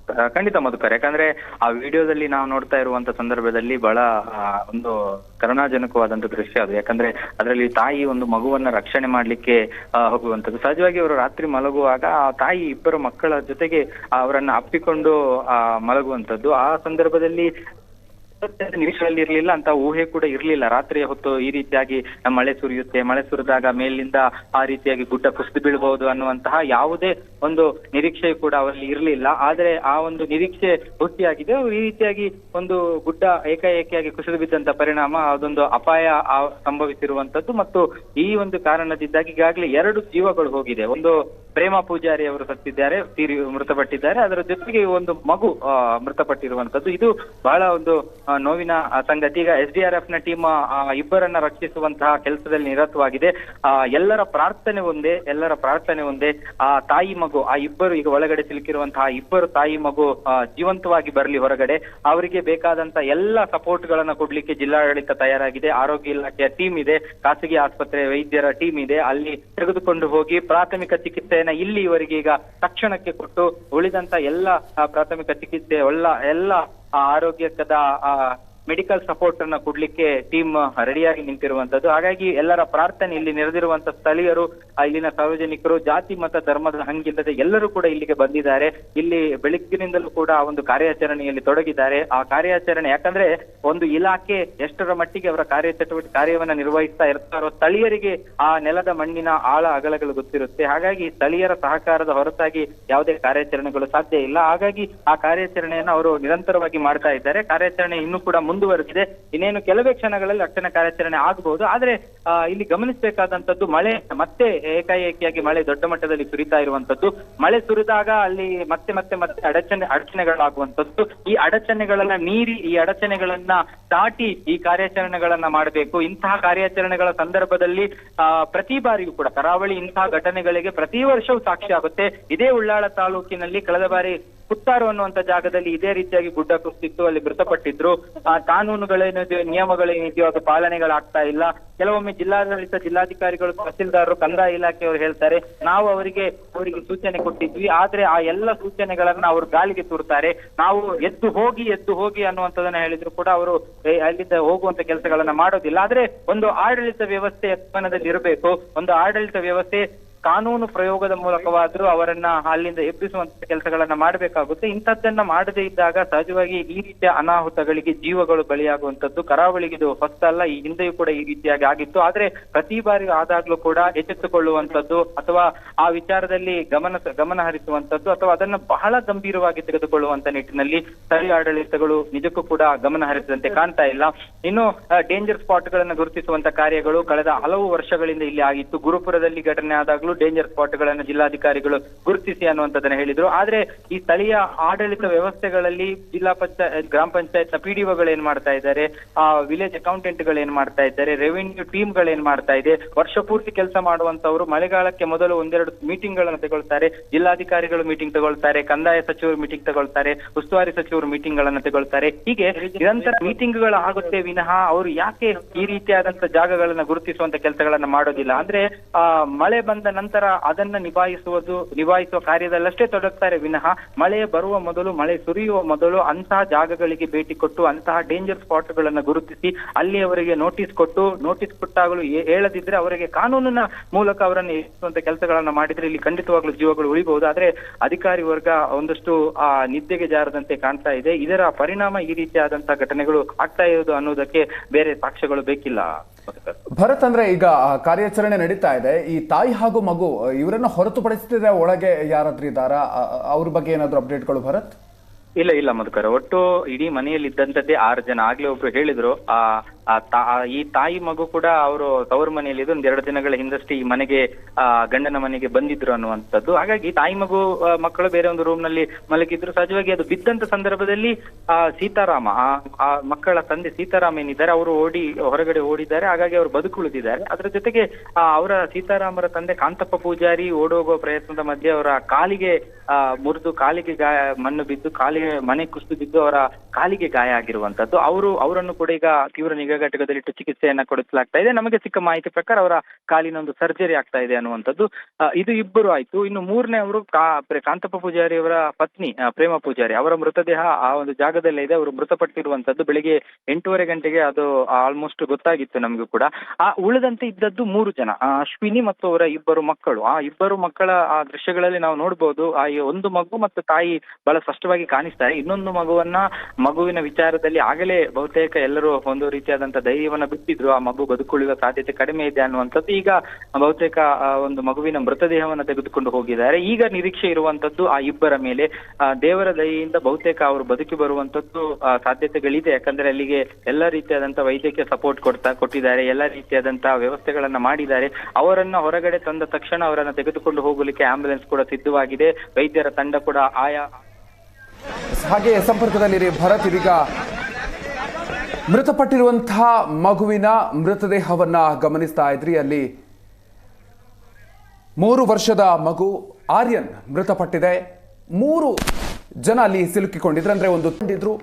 ಖಂಡಿತ ಮಧುಕರ್. ಯಾಕಂದ್ರೆ ಆ ವಿಡಿಯೋದಲ್ಲಿ ನಾವು ನೋಡ್ತಾ ಇರುವಂತ ಸಂದರ್ಭದಲ್ಲಿ ಬಹಳ ಒಂದು ಕರುಣಾಜನಕವಾದಂತ ದೃಶ್ಯ ಅದು. ಯಾಕಂದ್ರೆ ಅದರಲ್ಲಿ ತಾಯಿ ಒಂದು ಮಗುವನ್ನ ರಕ್ಷಣೆ ಮಾಡ್ಲಿಕ್ಕೆ ಹೋಗುವಂತದ್ದು. ಸಹಜವಾಗಿ ಅವರು ರಾತ್ರಿ ಮಲಗುವಾಗ ಆ ತಾಯಿ ಇಬ್ಬರು ಮಕ್ಕಳ ಜೊತೆಗೆ ಅವರನ್ನ ಅಪ್ಪಿಕೊಂಡು, ಆ, ಮಲಗುವಂತದ್ದು. ಆ ಸಂದರ್ಭದಲ್ಲಿ ನಿರೀಕ್ಷೆಯಲ್ಲಿ ಇರಲಿಲ್ಲ ಅಂತ ಊಹೆ ಕೂಡ ಇರ್ಲಿಲ್ಲ. ರಾತ್ರಿಯ ಹೊತ್ತು ಈ ರೀತಿಯಾಗಿ ಮಳೆ ಸುರಿಯುತ್ತೆ, ಮಳೆ ಸುರಿದಾಗ ಮೇಲಿಂದ ಆ ರೀತಿಯಾಗಿ ಗುಡ್ಡ ಕುಸಿದು ಬೀಳಬಹುದು ಅನ್ನುವಂತಹ ಯಾವುದೇ ಒಂದು ನಿರೀಕ್ಷೆ ಕೂಡ ಅವರಲ್ಲಿ ಇರ್ಲಿಲ್ಲ. ಆದ್ರೆ ಆ ಒಂದು ನಿರೀಕ್ಷೆ ಹುಟ್ಟಿಯಾಗಿದೆ. ಈ ರೀತಿಯಾಗಿ ಒಂದು ಗುಡ್ಡ ಏಕಾಏಕಿಯಾಗಿ ಕುಸಿದು ಬಿದ್ದಂತ ಪರಿಣಾಮ ಅದೊಂದು ಅಪಾಯ ಸಂಭವಿಸಿರುವಂತದ್ದು. ಮತ್ತು ಈ ಒಂದು ಕಾರಣದಿಂದಾಗಿ ಈಗಾಗಲೇ ಎರಡು ಜೀವಗಳು ಹೋಗಿದೆ. ಒಂದು ಪ್ರೇಮ ಪೂಜಾರಿ ಅವರು ಸತ್ತಿದ್ದಾರೆ, ತೀರಿ ಮೃತಪಟ್ಟಿದ್ದಾರೆ. ಅದರ ಜೊತೆಗೆ ಒಂದು ಮಗು ಮೃತಪಟ್ಟಿರುವಂತದ್ದು. ಇದು ಬಹಳ ಒಂದು ನೋವಿನ ಸಂಗತಿ ಈಗ ಎಸ್ ಡಿ ಆರ್ ಎಫ್ನ ಟೀಮ್ ಇಬ್ಬರನ್ನ ರಕ್ಷಿಸುವಂತಹ ಕೆಲಸದಲ್ಲಿ ನಿರತವಾಗಿದೆ. ಎಲ್ಲರ ಪ್ರಾರ್ಥನೆ ಒಂದೇ, ಎಲ್ಲರ ಪ್ರಾರ್ಥನೆ ಒಂದೇ. ಆ, ತಾಯಿ ಮಗು, ಆ ಇಬ್ಬರು ಈಗ ಒಳಗಡೆ ಸಿಲುಕಿರುವಂತಹ ಇಬ್ಬರು ತಾಯಿ ಮಗು ಜೀವಂತವಾಗಿ ಬರಲಿ ಹೊರಗಡೆ. ಅವರಿಗೆ ಬೇಕಾದಂತ ಎಲ್ಲ ಸಪೋರ್ಟ್ ಗಳನ್ನ ಕೊಡ್ಲಿಕ್ಕೆ ಜಿಲ್ಲಾಡಳಿತ ತಯಾರಾಗಿದೆ. ಆರೋಗ್ಯ ಇಲಾಖೆಯ ಟೀಮ್ ಇದೆ, ಖಾಸಗಿ ಆಸ್ಪತ್ರೆ ವೈದ್ಯರ ಟೀಮ್ ಇದೆ. ಅಲ್ಲಿ ತೆಗೆದುಕೊಂಡು ಹೋಗಿ ಪ್ರಾಥಮಿಕ ಚಿಕಿತ್ಸೆಯನ್ನ ಇಲ್ಲಿ ಇವರಿಗೆ ಈಗ ತಕ್ಷಣಕ್ಕೆ ಕೊಟ್ಟು ಉಳಿದಂತ ಎಲ್ಲ ಪ್ರಾಥಮಿಕ ಚಿಕಿತ್ಸೆ, ಎಲ್ಲ ಎಲ್ಲ ಆ, ಆರೋಗ್ಯದ ಆ, ಮೆಡಿಕಲ್ ಸಪೋರ್ಟ್ ಅನ್ನ ಕೊಡ್ಲಿಕ್ಕೆ ಟೀಮ್ ರೆಡಿಯಾಗಿ ನಿಂತಿರುವಂತದ್ದು. ಹಾಗಾಗಿ ಎಲ್ಲರ ಪ್ರಾರ್ಥನೆ ಇಲ್ಲಿ ನೆರೆದಿರುವಂತ ಸ್ಥಳೀಯರು ಇಲ್ಲಿನ ಸಾರ್ವಜನಿಕರು, ಜಾತಿ, ಮತ, ಧರ್ಮದ ಹಂಗಿಲ್ಲದೆ ಎಲ್ಲರೂ ಕೂಡ ಇಲ್ಲಿಗೆ ಬಂದಿದ್ದಾರೆ. ಇಲ್ಲಿ ಬೆಳಗ್ಗಿನಿಂದಲೂ ಕೂಡ ಆ ಒಂದು ಕಾರ್ಯಾಚರಣೆಯಲ್ಲಿ ತೊಡಗಿದ್ದಾರೆ. ಆ ಕಾರ್ಯಾಚರಣೆ ಯಾಕಂದ್ರೆ ಒಂದು ಇಲಾಖೆ ಎಷ್ಟರ ಮಟ್ಟಿಗೆ ಅವರ ಕಾರ್ಯಚಟುವಟಿಕೆ ಕಾರ್ಯವನ್ನ ನಿರ್ವಹಿಸ್ತಾ ಇರ್ತಾರೋ ಸ್ಥಳೀಯರಿಗೆ ಆ ನೆಲದ ಮಣ್ಣಿನ ಆಳ ಅಗಲಗಳು ಗೊತ್ತಿರುತ್ತೆ. ಹಾಗಾಗಿ ಸ್ಥಳೀಯರ ಸಹಕಾರದ ಹೊರತಾಗಿ ಯಾವುದೇ ಕಾರ್ಯಾಚರಣೆಗಳು ಸಾಧ್ಯ ಇಲ್ಲ. ಹಾಗಾಗಿ ಆ ಕಾರ್ಯಾಚರಣೆಯನ್ನು ಅವರು ನಿರಂತರವಾಗಿ ಮಾಡ್ತಾ ಇದ್ದಾರೆ. ಕಾರ್ಯಾಚರಣೆ ಇನ್ನೂ ಕೂಡ ಮುಂದುವರೆದಿದೆ. ಇನ್ನೇನು ಕೆಲವೇ ಕ್ಷಣಗಳಲ್ಲಿ ರಕ್ಷಣಾ ಕಾರ್ಯಾಚರಣೆ ಆಗಬಹುದು ಆದ್ರೆ ಇಲ್ಲಿ ಗಮನಿಸಬೇಕಾದಂತದ್ದು ಮಳೆ, ಮತ್ತೆ ಏಕಾಏಕಿಯಾಗಿ ಮಳೆ ದೊಡ್ಡ ಮಟ್ಟದಲ್ಲಿ ಸುರಿತಾ ಇರುವಂತದ್ದು ಮಳೆ ಸುರಿದಾಗ ಅಲ್ಲಿ ಮತ್ತೆ ಮತ್ತೆ ಮತ್ತೆ ಅಡಚಣೆ ಅಡಚಣೆಗಳಾಗುವಂತದ್ದು ಈ ಅಡಚಣೆಗಳನ್ನ ಮೀರಿ, ಈ ಅಡಚಣೆಗಳನ್ನ ದಾಟಿ ಈ ಕಾರ್ಯಾಚರಣೆಗಳನ್ನ ಮಾಡಬೇಕು. ಇಂತಹ ಕಾರ್ಯಾಚರಣೆಗಳ ಸಂದರ್ಭದಲ್ಲಿ ಪ್ರತಿ ಬಾರಿಯೂ ಕೂಡ ಕರಾವಳಿ ಇಂತಹ ಘಟನೆಗಳಿಗೆ ಪ್ರತಿ ವರ್ಷವೂ ಸಾಕ್ಷಿ ಆಗುತ್ತೆ. ಇದೇ ಉಳ್ಳಾಳ ತಾಲೂಕಿನಲ್ಲಿ ಕಳೆದ ಬಾರಿ ಪುತ್ತಾರು ಅನ್ನುವಂತ ಜಾಗದಲ್ಲಿ ಇದೇ ರೀತಿಯಾಗಿ ಗುಡ್ಡ ಕುಸಿತ್ತು ಅಲ್ಲಿ ಮೃತಪಟ್ಟಿದ್ರು. ಆ ಕಾನೂನುಗಳೇನಿದೆಯೋ, ನಿಯಮಗಳೇನಿದೆಯೋ, ಅದು ಪಾಲನೆಗಳಾಗ್ತಾ ಇಲ್ಲ. ಕೆಲವೊಮ್ಮೆ ಜಿಲ್ಲಾಡಳಿತ ಜಿಲ್ಲಾಧಿಕಾರಿಗಳು, ತಹಸೀಲ್ದಾರರು ಕಂದಾಯ ಇಲಾಖೆಯವರು ಹೇಳ್ತಾರೆ, ನಾವು ಅವರಿಗೆ ಅವರಿಗೆ ಸೂಚನೆ ಕೊಟ್ಟಿದ್ವಿ, ಆದ್ರೆ ಆ ಎಲ್ಲ ಸೂಚನೆಗಳನ್ನ ಅವರು ಗಾಳಿಗೆ ತೂರ್ತಾರೆ. ನಾವು ಎದ್ದು ಹೋಗಿ ಎದ್ದು ಹೋಗಿ ಅನ್ನುವಂಥದ್ದನ್ನ ಹೇಳಿದ್ರು ಕೂಡ ಅವರು ಅಲ್ಲಿಂದ ಹೋಗುವಂತ ಕೆಲಸಗಳನ್ನ ಮಾಡೋದಿಲ್ಲ. ಆದ್ರೆ ಒಂದು ಆಡಳಿತ ವ್ಯವಸ್ಥೆ ಗಮನದಲ್ಲಿ ಇರಬೇಕು ಒಂದು ಆಡಳಿತ ವ್ಯವಸ್ಥೆ ಕಾನೂನು ಪ್ರಯೋಗದ ಮೂಲಕವಾದ್ರೂ ಅವರನ್ನ ಅಲ್ಲಿಂದ ಎಬ್ಬಿಸುವಂತ ಕೆಲಸಗಳನ್ನ ಮಾಡಬೇಕಾಗುತ್ತೆ. ಇಂಥದ್ದನ್ನ ಮಾಡದೇ ಇದ್ದಾಗ ಸಹಜವಾಗಿ ಈ ರೀತಿಯ ಅನಾಹುತಗಳಿಗೆ ಜೀವಗಳು ಬಲಿಯಾಗುವಂತದ್ದು ಕರಾವಳಿಗೆ ಇದು ಫಸ್ಟ್ ಅಲ್ಲ, ಈ ಹಿಂದೆಯೂ ಕೂಡ ಈ ರೀತಿಯಾಗಿ ಆಗಿತ್ತು. ಆದ್ರೆ ಪ್ರತಿ ಬಾರಿ ಆದಾಗ್ಲೂ ಕೂಡ ಎಚ್ಚೆತ್ತುಕೊಳ್ಳುವಂತದ್ದು ಅಥವಾ ಆ ವಿಚಾರದಲ್ಲಿ ಗಮನ ಗಮನ ಹರಿಸುವಂತದ್ದು ಅಥವಾ ಅದನ್ನ ಬಹಳ ಗಂಭೀರವಾಗಿ ತೆಗೆದುಕೊಳ್ಳುವಂತ ನಿಟ್ಟಿನಲ್ಲಿ ಸ್ಥಳೀಯ ಆಡಳಿತಗಳು ನಿಜಕ್ಕೂ ಕೂಡ ಗಮನ ಹರಿಸಿದಂತೆ ಕಾಣ್ತಾ ಇಲ್ಲ. ಇನ್ನು ಡೇಂಜರ್ ಸ್ಪಾಟ್ ಗಳನ್ನ ಗುರುತಿಸುವಂತ ಕಾರ್ಯಗಳು ಕಳೆದ ಹಲವು ವರ್ಷಗಳಿಂದ ಇಲ್ಲಿ ಆಗಿತ್ತು. ಗುರುಪುರದಲ್ಲಿ ಘಟನೆ ಆದಾಗ್ಲೂ ಡೇಂಜರ್ ಸ್ಪಾಟ್ ಗಳನ್ನ ಜಿಲ್ಲಾಧಿಕಾರಿಗಳು ಗುರುತಿಸಿ ಅನ್ನುವಂಥದ್ದನ್ನ ಹೇಳಿದ್ರು. ಆದ್ರೆ ಈ ಸ್ಥಳೀಯ ಆಡಳಿತ ವ್ಯವಸ್ಥೆಗಳಲ್ಲಿ ಜಿಲ್ಲಾ ಪಂಚಾಯತ್ ಗ್ರಾಮ ಪಂಚಾಯತ್ನ ಪಿಡಿಒಗಳು ಏನ್ ಮಾಡ್ತಾ ಇದ್ದಾರೆ, ಆ ವಿಲೇಜ್ ಅಕೌಂಟೆಂಟ್ಗಳು ಏನ್ ಮಾಡ್ತಾ ಇದ್ದಾರೆ ರೆವಿನ್ಯೂ ಟೀಮ್ಗಳು ಏನ್ ಮಾಡ್ತಾ ಇದೆ, ವರ್ಷ ಪೂರ್ತಿ ಕೆಲಸ ಮಾಡುವಂತವರು ಮಳೆಗಾಲಕ್ಕೆ ಮೊದಲು ಒಂದೆರಡು ಮೀಟಿಂಗ್ ಗಳನ್ನ ತಗೊಳ್ತಾರೆ, ಜಿಲ್ಲಾಧಿಕಾರಿಗಳು ಮೀಟಿಂಗ್ ತಗೊಳ್ತಾರೆ, ಕಂದಾಯ ಸಚಿವರು ಮೀಟಿಂಗ್ ತಗೊಳ್ತಾರೆ, ಉಸ್ತುವಾರಿ ಸಚಿವರು ಮೀಟಿಂಗ್ಗಳನ್ನು ತಗೊಳ್ತಾರೆ. ಹೀಗೆ ನಿರಂತರ ಮೀಟಿಂಗ್ಗಳು ಆಗುತ್ತೆ ವಿನಃ ಅವರು ಯಾಕೆ ಈ ರೀತಿಯಾದಂತ ಜಾಗಗಳನ್ನ ಗುರುತಿಸುವಂತ ಕೆಲಸಗಳನ್ನ ಮಾಡೋದಿಲ್ಲ. ಅಂದ್ರೆ, ಆ ಮಳೆ ಬಂದ ನಂತರ ಅದನ್ನ ನಿಭಾಯಿಸುವುದು, ನಿಭಾಯಿಸುವ ಕಾರ್ಯದಲ್ಲಷ್ಟೇ ತೊಡಗ್ತಾರೆ ವಿನಃ ಮಳೆ ಬರುವ ಮೊದಲು, ಮಳೆ ಸುರಿಯುವ ಮೊದಲು ಅಂತಹ ಜಾಗಗಳಿಗೆ ಭೇಟಿ ಕೊಟ್ಟು ಅಂತಹ ಡೇಂಜರ್ ಸ್ಪಾಟ್ ಗಳನ್ನ ಗುರುತಿಸಿ ಅಲ್ಲಿ ಅವರಿಗೆ ನೋಟಿಸ್ ಕೊಟ್ಟು ನೋಟಿಸ್ ಕೊಟ್ಟಾಗಲೂ ಹೇಳದಿದ್ರೆ ಅವರಿಗೆ ಕಾನೂನಿನ ಮೂಲಕ ಅವರನ್ನು ಎದುರಿಸುವಂತ ಕೆಲಸಗಳನ್ನ ಮಾಡಿದ್ರೆ ಇಲ್ಲಿ ಖಂಡಿತವಾಗ್ಲೂ ಜೀವಗಳು ಉಳಿಬಹುದು. ಆದ್ರೆ ಅಧಿಕಾರಿ ವರ್ಗ ಒಂದಷ್ಟು ಆ ನಿದ್ದೆಗೆ ಜಾರದಂತೆ ಕಾಣ್ತಾ ಇದೆ. ಇದರ ಪರಿಣಾಮ ಈ ರೀತಿಯಾದಂತಹ ಘಟನೆಗಳು ಆಗ್ತಾ ಇರೋದು ಅನ್ನೋದಕ್ಕೆ ಬೇರೆ ಸಾಕ್ಷ್ಯಗಳು ಬೇಕಿಲ್ಲ. ಭರತ್ ಅಂದ್ರೆ ಈಗ ಕಾರ್ಯಾಚರಣೆ ನಡೀತಾ ಇದೆ. ಈ ತಾಯಿ ಹಾಗೂ ಮಗು ಇವರನ್ನ ಹೊರತುಪಡಿಸಿದ್ರೆ ಒಳಗೆ ಯಾರಾದ್ರೂ ಇದ್ದಾರಾ? ಅವ್ರ ಬಗ್ಗೆ ಏನಾದ್ರು ಅಪ್ಡೇಟ್ಗಳು ಭರತ್. ಇಲ್ಲ ಇಲ್ಲ ಮಧುಕರ. ಒಟ್ಟು ಇಡೀ ಮನೆಯಲ್ಲಿ ಇದ್ದಂತದ್ದೇ ಆರು ಜನ. ಆಗ್ಲೇ ಒಬ್ರು ಹೇಳಿದ್ರು, ಆ ಆ ಈ ತಾಯಿ ಮಗು ಕೂಡ ಅವರು ತವರು ಮನೆಯಲ್ಲಿ ಒಂದು ಎರಡು ದಿನಗಳ ಹಿಂದಷ್ಟೇ ಈ ಮನೆಗೆ ಆ ಗಂಡನ ಮನೆಗೆ ಬಂದಿದ್ರು ಅನ್ನುವಂಥದ್ದು. ಹಾಗಾಗಿ ತಾಯಿ ಮಗು ಮಕ್ಕಳು ಬೇರೆ ಒಂದು ರೂಮ್ನಲ್ಲಿ ಮಲಗಿದ್ರು. ಸಹಜವಾಗಿ ಅದು ಬಿದ್ದಂತ ಸಂದರ್ಭದಲ್ಲಿ ಆ ಸೀತಾರಾಮ ಆ ಮಕ್ಕಳ ತಂದೆ ಸೀತಾರಾಮ ಏನಿದ್ದಾರೆ ಅವರು ಓಡಿ ಹೊರಗಡೆ ಓಡಿದ್ದಾರೆ. ಹಾಗಾಗಿ ಅವರು ಬದುಕುಳಿದಿದ್ದಾರೆ. ಅದರ ಜೊತೆಗೆ ಆ, ಅವರ ಸೀತಾರಾಮರ ತಂದೆ ಕಾಂತಪ್ಪ ಪೂಜಾರಿ ಓಡೋಗುವ ಪ್ರಯತ್ನದ ಮಧ್ಯೆ ಅವರ ಕಾಲಿಗೆ ಆ ಮುರಿದು ಕಾಲಿಗೆ ಗಾಯ ಮಣ್ಣು ಬಿದ್ದು ಕಾಲಿಗೆ ಮನೆ ಕುಸಿದು ಬಿದ್ದು ಅವರ ಕಾಲಿಗೆ ಗಾಯ ಆಗಿರುವಂತದ್ದು ಅವರು ಅವರನ್ನು ಕೂಡ ಈಗ ತೀವ್ರ ಘಟಕದಲ್ಲಿಟ್ಟು ಚಿಕಿತ್ಸೆಯನ್ನ ಕೊಡಿಸಲಾಗ್ತಾ ಇದೆ. ನಮಗೆ ಸಿಕ್ಕ ಮಾಹಿತಿ ಪ್ರಕಾರ ಅವರ ಕಾಲಿನ ಒಂದು ಸರ್ಜರಿ ಆಗ್ತಾ ಇದೆ ಅನ್ನುವಂಥದ್ದು ಇದು ಇಬ್ಬರು ಆಯ್ತು. ಇನ್ನು ಮೂರನೇ ಅವರು ಕಾಂತಪ್ಪ ಪೂಜಾರಿ ಅವರ ಪತ್ನಿ ಪ್ರೇಮ ಪೂಜಾರಿ. ಅವರ ಮೃತದೇಹ ಆ ಒಂದು ಜಾಗದಲ್ಲೇ ಇದೆ. ಅವರು ಮೃತಪಟ್ಟಿರುವಂತದ್ದು ಬೆಳಿಗ್ಗೆ ಎಂಟೂವರೆ ಗಂಟೆಗೆ ಅದು ಆಲ್ಮೋಸ್ಟ್ ಗೊತ್ತಾಗಿತ್ತು ನಮಗೂ ಕೂಡ. ಆ, ಉಳಿದಂತೆ ಇದ್ದದ್ದು ಮೂರು ಜನ ಅಶ್ವಿನಿ ಮತ್ತು ಅವರ ಇಬ್ಬರು ಮಕ್ಕಳು. ಆ ಇಬ್ಬರು ಮಕ್ಕಳ ಆ ದೃಶ್ಯಗಳಲ್ಲಿ ನಾವು ನೋಡಬಹುದು ಆ ಒಂದು ಮಗು ಮತ್ತು ತಾಯಿ ಬಹಳ ಸ್ಪಷ್ಟವಾಗಿ ಕಾಣಿಸ್ತಾರೆ ಇನ್ನೊಂದು ಮಗುವನ್ನ ಮಗುವಿನ ವಿಚಾರದಲ್ಲಿ ಆಗಲೇ ಬಹುತೇಕ ಎಲ್ಲರೂ ಒಂದು ರೀತಿಯಾದಂತ ಧೈರ್ಯವನ್ನ ಬಿಟ್ಟಿದ್ರು, ಆ ಮಗು ಬದುಕುಳಿಯುವ ಸಾಧ್ಯತೆ ಕಡಿಮೆ ಇದೆ ಅನ್ನುವಂಥದ್ದು ಈಗ ಬಹುತೇಕ ಒಂದು ಮಗುವಿನ ಮೃತದೇಹವನ್ನ ತೆಗೆದುಕೊಂಡು ಹೋಗಿದ್ದಾರೆ. ಈಗ ನಿರೀಕ್ಷೆ ಇರುವಂತದ್ದು ಆ ಇಬ್ಬರ ಮೇಲೆ. ದೇವರ ದಯೆಯಿಂದ ಬಹುತೇಕ ಅವರು ಬದುಕಿ ಬರುವಂತದ್ದು ಸಾಧ್ಯತೆಗಳಿದೆ. ಯಾಕಂದ್ರೆ ಅಲ್ಲಿಗೆ ಎಲ್ಲ ರೀತಿಯಾದಂತ ವೈದ್ಯಕೀಯ ಸಪೋರ್ಟ್ ಕೊಡ್ತಾ, ಕೊಟ್ಟಿದ್ದಾರೆ. ಎಲ್ಲ ರೀತಿಯಾದಂತಹ ವ್ಯವಸ್ಥೆಗಳನ್ನ ಮಾಡಿದ್ದಾರೆ. ಅವರನ್ನ ಹೊರಗಡೆ ತಂದ ತಕ್ಷಣ ಅವರನ್ನ ತೆಗೆದುಕೊಂಡು ಹೋಗಲಿಕ್ಕೆ ಆಂಬ್ಯುಲೆನ್ಸ್ ಕೂಡ ಸಿದ್ಧವಾಗಿದೆ. ವೈದ್ಯರ ತಂಡ ಕೂಡ ಆಯಾ ಹಾಗೆ ಸಂಪರ್ಕದಲ್ಲಿರಿ ಭರತ್ ಇದೀಗ. ಮೃತಪಟ್ಟಿರುವಂತಹ ಮಗುವಿನ ಮೃತದೇಹವನ್ನ ಗಮನಿಸ್ತಾ ಇದ್ರಿ. ಅಲ್ಲಿ ಮೂರು ವರ್ಷದ ಮಗು ಆರ್ಯನ್ ಮೃತಪಟ್ಟಿದೆ. ಮೂರು ಜನ ಅಲ್ಲಿ ಸಿಲುಕಿಕೊಂಡಿದ್ರು, ಅಂದ್ರೆ ಒಂದು ತಂಡಿದ್ರು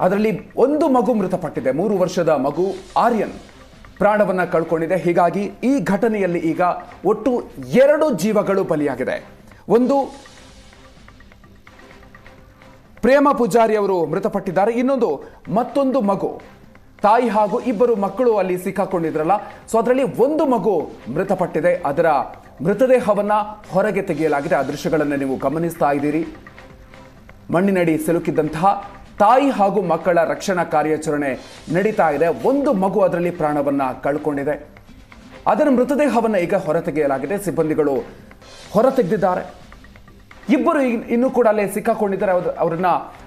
ಅದರಲ್ಲಿ ಒಂದು ಮಗು ಮೃತಪಟ್ಟಿದೆ. ಮೂರು ವರ್ಷದ ಮಗು ಆರ್ಯನ್ ಪ್ರಾಣವನ್ನ ಕಳ್ಕೊಂಡಿದೆ. ಹೀಗಾಗಿ ಈ ಘಟನೆಯಲ್ಲಿ ಈಗ ಒಟ್ಟು ಎರಡು ಜೀವಗಳು ಬಲಿಯಾಗಿದೆ. ಒಂದು ಪ್ರೇಮ ಪೂಜಾರಿ ಅವರು ಮೃತಪಟ್ಟಿದ್ದಾರೆ. ಇನ್ನೊಂದು, ಮತ್ತೊಂದು ಮಗು. ತಾಯಿ ಹಾಗೂ ಇಬ್ಬರು ಮಕ್ಕಳು ಅಲ್ಲಿ ಸಿಕ್ಕಾಕೊಂಡಿದ್ರಲ್ಲ, ಸೊ ಅದರಲ್ಲಿ ಒಂದು ಮಗು ಮೃತಪಟ್ಟಿದೆ. ಅದರ ಮೃತದೇಹವನ್ನ ಹೊರಗೆ ತೆಗೆಯಲಾಗಿದೆ. ಆ ದೃಶ್ಯಗಳನ್ನು ನೀವು ಗಮನಿಸ್ತಾ ಇದ್ದೀರಿ. ಮಣ್ಣಿನಡಿ ಸಿಲುಕಿದ್ದಂತಹ ತಾಯಿ ಹಾಗೂ ಮಕ್ಕಳ ರಕ್ಷಣಾ ಕಾರ್ಯಾಚರಣೆ ನಡೀತಾ ಇದೆ. ಒಂದು ಮಗು ಅದರಲ್ಲಿ ಪ್ರಾಣವನ್ನ ಕಳ್ಕೊಂಡಿದೆ. ಅದರ ಮೃತದೇಹವನ್ನು ಈಗ ಹೊರತೆಗೆಯಲಾಗಿದೆ. ಸಿಬ್ಬಂದಿಗಳು ಹೊರತೆಗೆದಿದ್ದಾರೆ. ಇಬ್ಬರು ಇನ್- ಇನ್ನೂ ಕೂಡ ಅಲ್ಲೇ ಸಿಕ್ಕಾಕೊಂಡಿದ್ದಾರೆ. ಅವ್ರ- ಅವರನ್ನ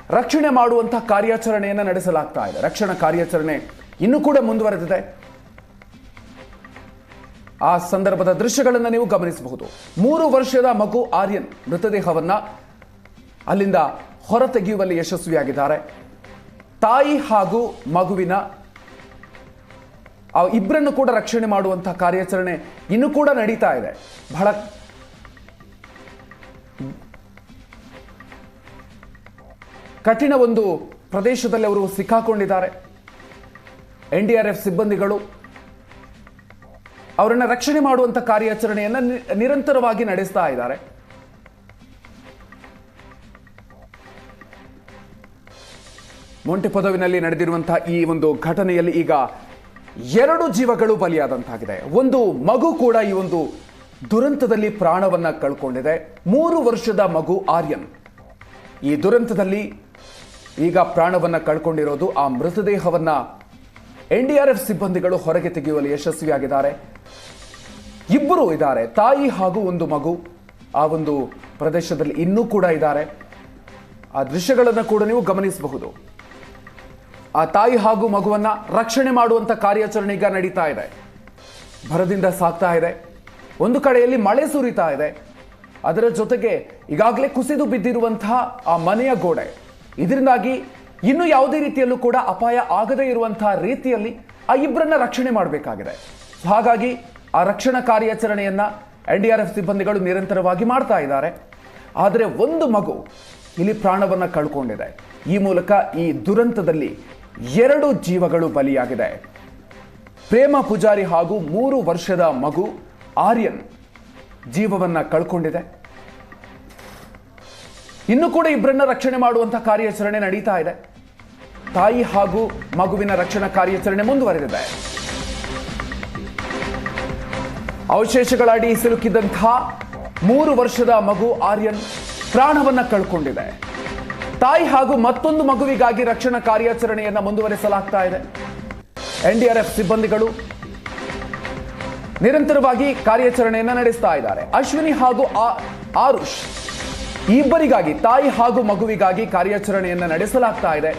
ರಕ್ಷಣೆ ಮಾಡುವಂತಹ ಕಾರ್ಯಾಚರಣೆಯನ್ನು ನಡೆಸಲಾಗ್ತಾ ಇದೆ. ರಕ್ಷಣಾ ಕಾರ್ಯಾಚರಣೆ ಇನ್ನೂ ಕೂಡ ಮುಂದುವರೆದಿದೆ. ಆ ಸಂದರ್ಭದ ದೃಶ್ಯಗಳನ್ನು ನೀವು ಗಮನಿಸಬಹುದು. ಮೂರು ವರ್ಷದ ಮಗು ಆರ್ಯನ್ ಮೃತದೇಹವನ್ನ ಅಲ್ಲಿಂದ ಹೊರತೆಗೆಯುವಲ್ಲಿ ಯಶಸ್ವಿಯಾಗಿದ್ದಾರೆ. ತಾಯಿ ಹಾಗೂ ಮಗುವಿನ ಇಬ್ಬರನ್ನು ಕೂಡ ರಕ್ಷಣೆ ಮಾಡುವಂತಹ ಕಾರ್ಯಾಚರಣೆ ಇನ್ನೂ ಕೂಡ ನಡೀತಾ ಇದೆ. ಬಹಳ ಕಠಿಣ ಒಂದು ಪ್ರದೇಶದಲ್ಲಿ ಅವರು ಸಿಕ್ಕಾಕೊಂಡಿದ್ದಾರೆ. ಎನ್ ಡಿ ಆರ್ ಎಫ್ ಸಿಬ್ಬಂದಿಗಳು ಅವರನ್ನು ರಕ್ಷಣೆ ಮಾಡುವಂಥ ಕಾರ್ಯಾಚರಣೆಯನ್ನು ನಿರಂತರವಾಗಿ ನಡೆಸ್ತಾ ಇದ್ದಾರೆ. ಮೊಂಟೆ ಪದವಿನಲ್ಲಿ ನಡೆದಿರುವಂತಹ ಈ ಒಂದು ಘಟನೆಯಲ್ಲಿ ಈಗ ಎರಡು ಜೀವಗಳು ಬಲಿಯಾದಂತಾಗಿದೆ. ಒಂದು ಮಗು ಕೂಡ ಈ ಒಂದು ದುರಂತದಲ್ಲಿ ಪ್ರಾಣವನ್ನ ಕಳ್ಕೊಂಡಿದೆ. ಮೂರು ವರ್ಷದ ಮಗು ಆರ್ಯನ್. ಈ ದುರಂತದಲ್ಲಿ ಈಗ ಪ್ರಾಣವನ್ನ ಕಳ್ಕೊಂಡಿರೋದು ಆ ಮೃತದೇಹವನ್ನ ಎನ್ ಡಿ ಆರ್ ಎಫ್ ಸಿಬ್ಬಂದಿಗಳು ಹೊರಗೆ ತೆಗೆಯುವಲ್ಲಿ ಯಶಸ್ವಿಯಾಗಿದ್ದಾರೆ. ಇಬ್ಬರು ಇದ್ದಾರೆ. ತಾಯಿ ಹಾಗೂ ಒಂದು ಮಗು. ಆ ಒಂದು ಪ್ರದೇಶದಲ್ಲಿ ಇನ್ನೂ ಕೂಡ ಇದ್ದಾರೆ. ಆ ದೃಶ್ಯಗಳನ್ನು ಕೂಡ ನೀವು ಗಮನಿಸಬಹುದು. ಆ ತಾಯಿ ಹಾಗೂ ಮಗುವನ್ನ ರಕ್ಷಣೆ ಮಾಡುವಂತ ಕಾರ್ಯಾಚರಣೆ ಈಗ ನಡೀತಾ ಇದೆ. ಭರದಿಂದ ಸಾಕ್ತಾ ಇದೆ. ಒಂದು ಕಡೆಯಲ್ಲಿ ಮಳೆ ಸುರಿತಾ ಇದೆ. ಅದರ ಜೊತೆಗೆ ಈಗಾಗಲೇ ಕುಸಿದು ಬಿದ್ದಿರುವಂತಹ ಆ ಮನೆಯ ಗೋಡೆ. ಇದರಿಂದಾಗಿ ಇನ್ನು ಯಾವುದೇ ರೀತಿಯಲ್ಲೂ ಕೂಡ ಅಪಾಯ ಆಗದೇ ಇರುವಂತಹ ರೀತಿಯಲ್ಲಿ ಆ ಇಬ್ಬರನ್ನ ರಕ್ಷಣೆ ಮಾಡಬೇಕಾಗಿದೆ. ಹಾಗಾಗಿ ಆ ರಕ್ಷಣಾ ಕಾರ್ಯಾಚರಣೆಯನ್ನ ಎನ್ ಡಿ ಆರ್ ಎಫ್ ಸಿಬ್ಬಂದಿಗಳು ನಿರಂತರವಾಗಿ ಮಾಡ್ತಾ ಇದ್ದಾರೆ. ಆದರೆ ಒಂದು ಮಗು ಇಲ್ಲಿ ಪ್ರಾಣವನ್ನ ಕಳ್ಕೊಂಡಿದೆ. ಈ ಮೂಲಕ ಈ ದುರಂತದಲ್ಲಿ ಎರಡು ಜೀವಗಳು ಬಲಿಯಾಗಿದೆ. ಪ್ರೇಮ ಪೂಜಾರಿ ಹಾಗೂ ಮೂರು ವರ್ಷದ ಮಗು ಆರ್ಯನ್ ಜೀವವನ್ನ ಕಳ್ಕೊಂಡಿದೆ. ಇನ್ನು ಕೂಡ ಇಬ್ಬರನ್ನ ರಕ್ಷಣೆ ಮಾಡುವಂತಹ ಕಾರ್ಯಾಚರಣೆ ನಡೀತಾ ಇದೆ. ತಾಯಿ ಹಾಗೂ ಮಗುವಿನ ರಕ್ಷಣಾ ಕಾರ್ಯಾಚರಣೆ ಮುಂದುವರೆದಿದೆ. ಅವಶೇಷಗಳಡಿ ಸಿಲುಕಿದಂತಹ ಮೂರು ವರ್ಷದ ಮಗು ಆರ್ಯನ್ ಪ್ರಾಣವನ್ನ ಕಳ್ಕೊಂಡಿದೆ. ತಾಯಿ ಹಾಗೂ ಮತ್ತೊಂದು ಮಗುವಿಗಾಗಿ ರಕ್ಷಣಾ ಕಾರ್ಯಾಚರಣೆಯನ್ನ ಮುಂದುವರೆಸಲಾಗ್ತಾ ಇದೆ. ಎನ್ಡಿಆರ್ಎಫ್ ಸಿಬ್ಬಂದಿಗಳು ನಿರಂತರವಾಗಿ ಕಾರ್ಯಾಚರಣೆಯನ್ನ ನಡೆಸ್ತಾ ಇದ್ದಾರೆ. ಅಶ್ವಿನಿ ಹಾಗೂ ಆರುಷ್ ಇಬ್ಬರಿಗಾಗಿ, ತಾಯಿ ಹಾಗೂ ಮಗುವಿಗಾಗಿ ಕಾರ್ಯಾಚರಣೆಯನ್ನ ನಡೆಸಲಾಗ್ತಾ ಇದೆ.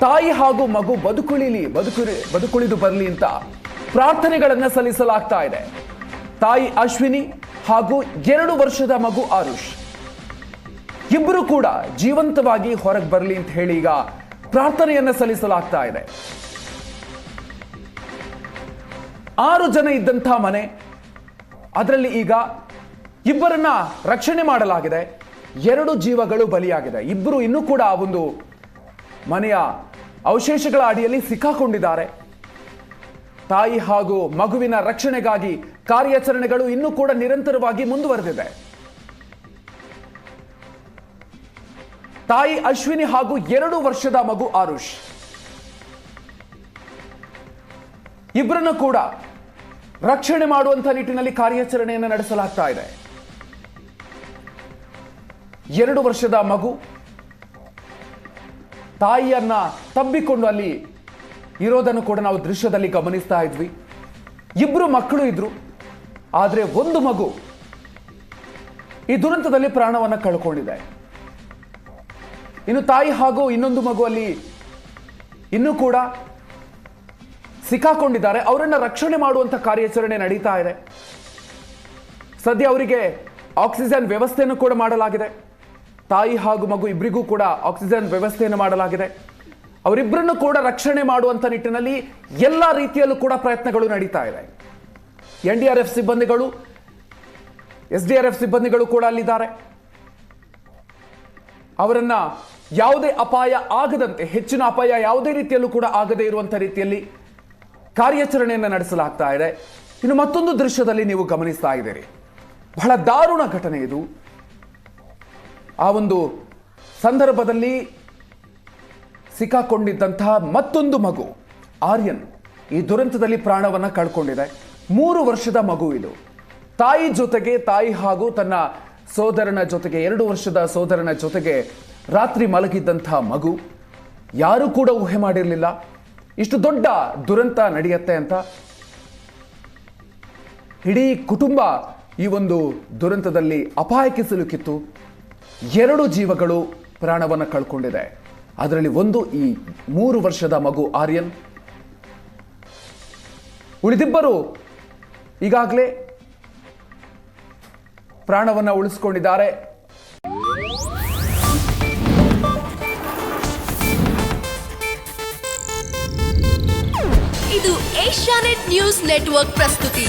ತಾಯಿ ಹಾಗೂ ಮಗು ಬದುಕುಳಿಲಿ ಬದುಕು ಬದುಕುಳಿದು ಬರಲಿ ಅಂತ ಪ್ರಾರ್ಥನೆಗಳನ್ನ ಸಲ್ಲಿಸಲಾಗ್ತಾ ಇದೆ. ತಾಯಿ ಅಶ್ವಿನಿ ಹಾಗೂ ಎರಡು ವರ್ಷದ ಮಗು ಆರುಷ್. ಇಬ್ಬರು ಕೂಡ ಜೀವಂತವಾಗಿ ಹೊರಗೆ ಬರಲಿ ಅಂತ ಹೇಳಿ ಈಗ ಪ್ರಾರ್ಥನೆಯನ್ನ ಸಲ್ಲಿಸಲಾಗ್ತಾ ಇದೆ. ಆರು ಜನ ಇದ್ದಂಥ ಮನೆ, ಅದರಲ್ಲಿ ಈಗ ಇಬ್ಬರನ್ನ ರಕ್ಷಣೆ ಮಾಡಲಾಗಿದೆ. ಎರಡು ಜೀವಗಳು ಬಲಿಯಾಗಿದೆ. ಇಬ್ಬರು ಇನ್ನೂ ಕೂಡ ಆ ಒಂದು ಮನೆಯ ಅವಶೇಷಗಳ ಅಡಿಯಲ್ಲಿ ಸಿಕ್ಕಾಕೊಂಡಿದ್ದಾರೆ. ತಾಯಿ ಹಾಗೂ ಮಗುವಿನ ರಕ್ಷಣೆಗಾಗಿ ಕಾರ್ಯಾಚರಣೆಗಳು ಇನ್ನೂ ಕೂಡ ನಿರಂತರವಾಗಿ ಮುಂದುವರೆದಿದೆ. ತಾಯಿ ಅಶ್ವಿನಿ ಹಾಗೂ ಎರಡು ವರ್ಷದ ಮಗು ಆರುಷ್. ಇಬ್ಬರನ್ನು ಕೂಡ ರಕ್ಷಣೆ ಮಾಡುವಂತ ನಿಟ್ಟಿನಲ್ಲಿ ಕಾರ್ಯಾಚರಣೆಯನ್ನು ನಡೆಸಲಾಗ್ತಾ ಇದೆ. ಎರಡು ವರ್ಷದ ಮಗು ತಾಯಿಯನ್ನ ತಬ್ಬಿಕೊಂಡು ಅಲ್ಲಿ ಇರೋದನ್ನು ಕೂಡ ನಾವು ದೃಶ್ಯದಲ್ಲಿ ಗಮನಿಸ್ತಾ ಇದ್ವಿ. ಇಬ್ರು ಮಕ್ಕಳು ಇದ್ರು. ಆದರೆ ಒಂದು ಮಗು ಈ ದುರಂತದಲ್ಲಿ ಪ್ರಾಣವನ್ನ ಕಳ್ಕೊಂಡಿದೆ. ಇನ್ನು ತಾಯಿ ಹಾಗೂ ಇನ್ನೊಂದು ಮಗು ಅಲ್ಲಿ ಇನ್ನೂ ಕೂಡ ಸಿಕ್ಕಾಕೊಂಡಿದ್ದಾರೆ. ಅವರನ್ನು ರಕ್ಷಣೆ ಮಾಡುವಂತ ಕಾರ್ಯಾಚರಣೆ ನಡೀತಾ ಇದೆ. ಸದ್ಯ ಅವರಿಗೆ ಆಕ್ಸಿಜನ್ ವ್ಯವಸ್ಥೆಯನ್ನು ಕೂಡ ಮಾಡಲಾಗಿದೆ. ತಾಯಿ ಹಾಗೂ ಮಗು ಇಬ್ಬರಿಗೂ ಕೂಡ ಆಕ್ಸಿಜನ್ ವ್ಯವಸ್ಥೆಯನ್ನು ಮಾಡಲಾಗಿದೆ. ಅವರಿಬ್ಬರನ್ನು ಕೂಡ ರಕ್ಷಣೆ ಮಾಡುವಂಥ ನಿಟ್ಟಿನಲ್ಲಿ ಎಲ್ಲ ರೀತಿಯಲ್ಲೂ ಕೂಡ ಪ್ರಯತ್ನಗಳು ನಡೀತಾ ಇದೆ. ಎನ್ ಡಿ ಆರ್ ಎಫ್ ಸಿಬ್ಬಂದಿಗಳು, ಎಸ್ ಡಿ ಆರ್ ಎಫ್ ಸಿಬ್ಬಂದಿಗಳು ಕೂಡ ಅಲ್ಲಿದ್ದಾರೆ. ಅವರನ್ನ ಯಾವುದೇ ಅಪಾಯ ಆಗದಂತೆ, ಹೆಚ್ಚಿನ ಅಪಾಯ ಯಾವುದೇ ರೀತಿಯಲ್ಲೂ ಕೂಡ ಆಗದೇ ಇರುವಂತ ರೀತಿಯಲ್ಲಿ ಕಾರ್ಯಾಚರಣೆಯನ್ನು ನಡೆಸಲಾಗ್ತಾ ಇದೆ. ಇನ್ನು ಮತ್ತೊಂದು ದೃಶ್ಯದಲ್ಲಿ ನೀವು ಗಮನಿಸ್ತಾ ಇದ್ದೀರಿ. ಬಹಳ ದಾರುಣ ಘಟನೆ ಇದು. ಆ ಒಂದು ಸಂದರ್ಭದಲ್ಲಿ ಸಿಕ್ಕಾಕೊಂಡಿದ್ದಂತಹ ಮತ್ತೊಂದು ಮಗು, ಆರ್ಯನ್, ಈ ದುರಂತದಲ್ಲಿ ಪ್ರಾಣವನ್ನು ಕಳ್ಕೊಂಡಿದೆ. ಮೂರು ವರ್ಷದ ಮಗು ಇದು. ತಾಯಿ ಜೊತೆಗೆ, ತಾಯಿ ಹಾಗೂ ತನ್ನ ಸೋದರನ ಜೊತೆಗೆ, ಎರಡು ವರ್ಷದ ಸೋದರನ ಜೊತೆಗೆ ರಾತ್ರಿ ಮಲಗಿದ್ದಂಥ ಮಗು. ಯಾರೂ ಕೂಡ ಊಹೆ ಮಾಡಿರಲಿಲ್ಲ. ಇಷ್ಟು ದೊಡ್ಡ ದುರಂತ ನಡೆಯುತ್ತೆ ಅಂತ. ಇಡೀ ಕುಟುಂಬ ಈ ಒಂದು ದುರಂತದಲ್ಲಿ ಅಪಾಯಕ್ಕೆ ಸಿಲುಕಿತ್ತು. ಎರಡು ಜೀವಗಳು ಪ್ರಾಣವನ್ನು ಕಳ್ಕೊಂಡಿದೆ. ಅದರಲ್ಲಿ ಒಂದು ಈ ಮೂರು ವರ್ಷದ ಮಗು ಆರ್ಯನ್. ಉಳಿದಿಬ್ಬರು ಈಗಾಗಲೇ ಪ್ರಾಣವನ್ನು ಉಳಿಸ್ಕೊಂಡಿದ್ದಾರೆ. ಇದು ಏಷ್ಯಾನೆಟ್ ನ್ಯೂಸ್ ನೆಟ್ವರ್ಕ್ ಪ್ರಸ್ತುತಿ.